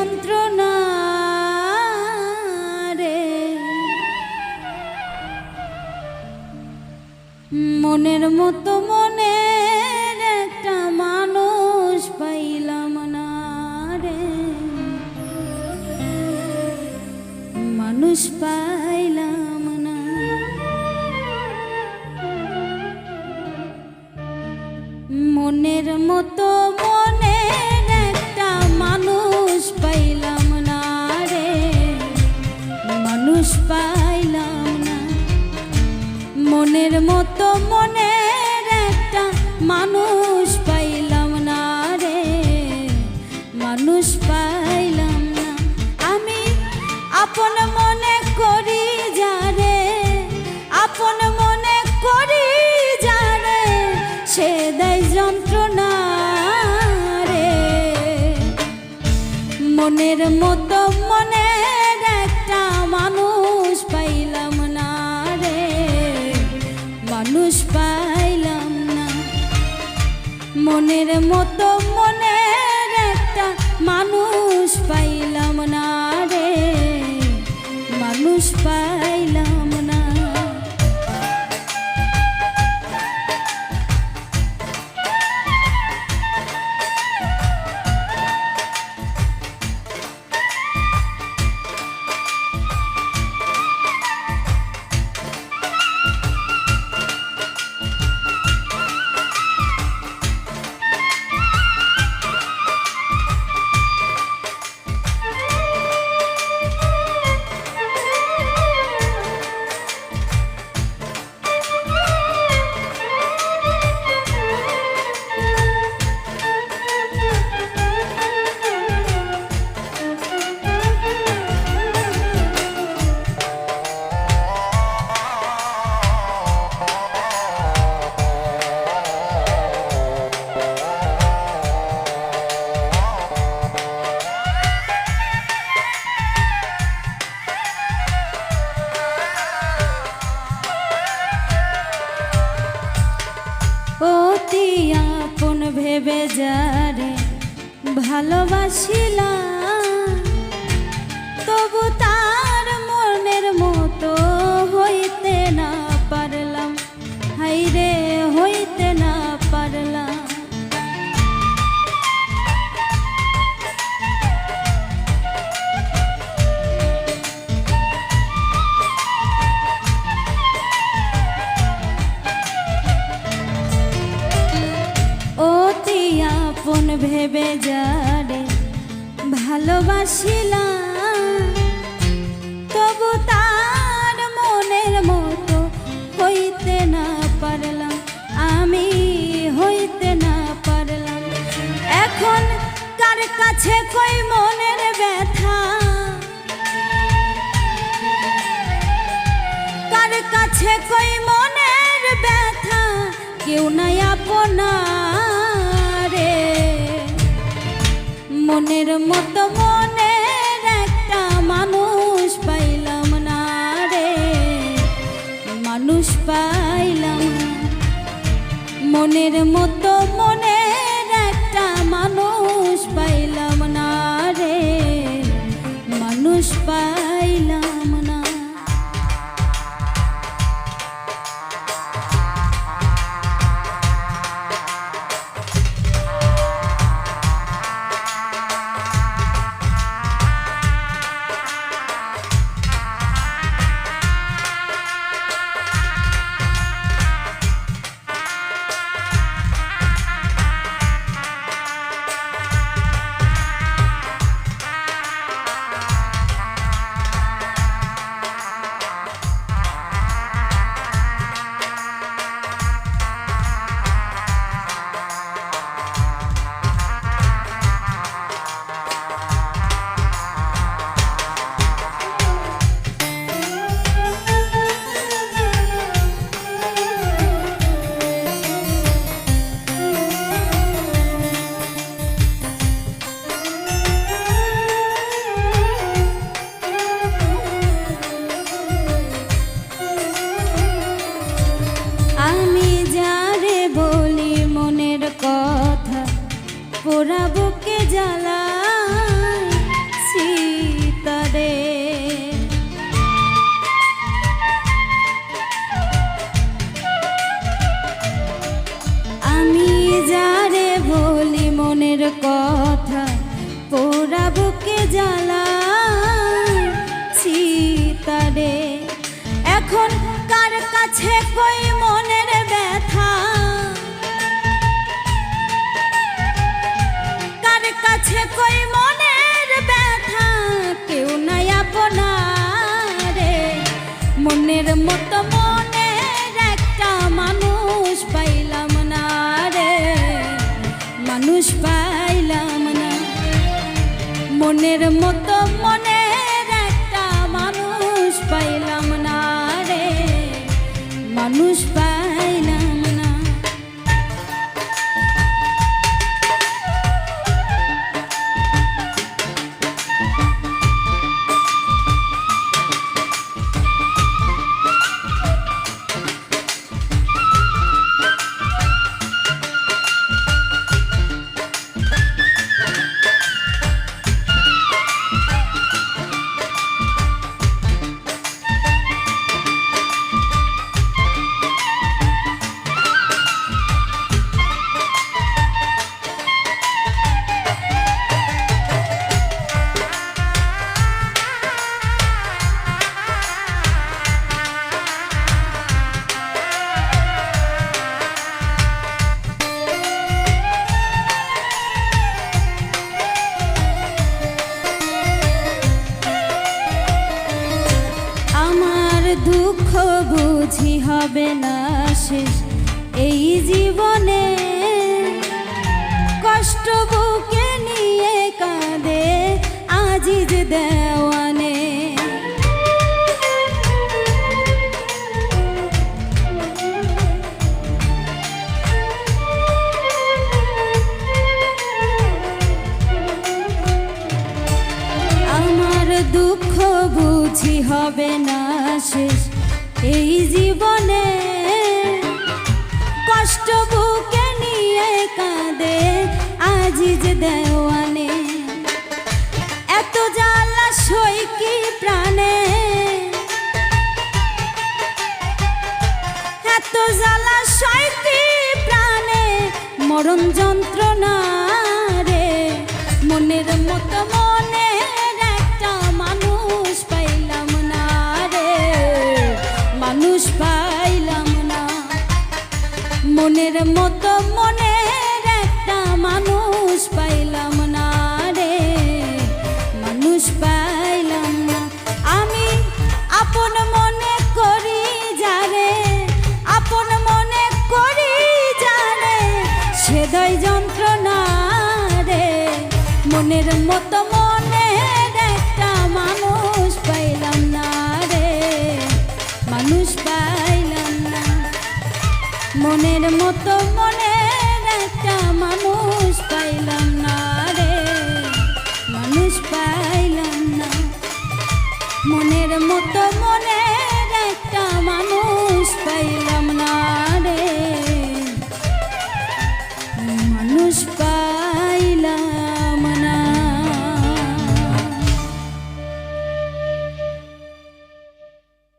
যন্ত্রণা রে মনের মতো মনের একটা মানুষ পাইলাম না রে। মানুষ পাইলাম না। মনের মতো মনের মতো মনের একটা মানুষ পাইলাম না রে। মানুষ পাইলাম না। আমি আপন মনে করি যারে আপন মনে করি যারে সে দেয় যন্ত্রণা রে। মনের মতো মনের মতো মনের একটা মানুষ পাইলাম না রে। মানুষ পাইলাম ভালোবাসিলা ভালোবাসিলাম তবু ভেবে যারে ভালোবাসিলাম। তবু তার মনের মতো হইতে না পারলাম, আমি হইতে না পারলাম। এখন কার কাছে কই মনের ব্যথা? কার কাছে কই মনের ব্যথা? কেউ নাই আপনারে মতো মনের একটা মানুষ পাইলাম না রে। মানুষ পাইলাম মনের মতো মনের কথা পোড়া বুকে জ্বালা? তারে এখন কার কাছে কই মনের ব্যথা? কার কাছে কই মনের ব্যথা? কেউ নাই আপনা মনের মতো মানুষ পাইলাম না। মনের মতো মনের বুঝি হবে না শেষ এই জীবনে। কষ্ট বুকে নিয়ে কাঁদে আজিজ দেওয়ানে। আমার দুঃখ বুঝি হবে না শেষ এই জীবনে কষ্ট বুকে নিয়ে কাঁদে আজিজ দেওয়ানে। এত জ্বালা সই কি প্রাণে? এত জ্বালা সই কি প্রাণে? মরণ যন্ত্রণা মতো মনে একটা মানুষ পাইলাম না রে। মানুষ পাইলাম না। মনের মতো মনে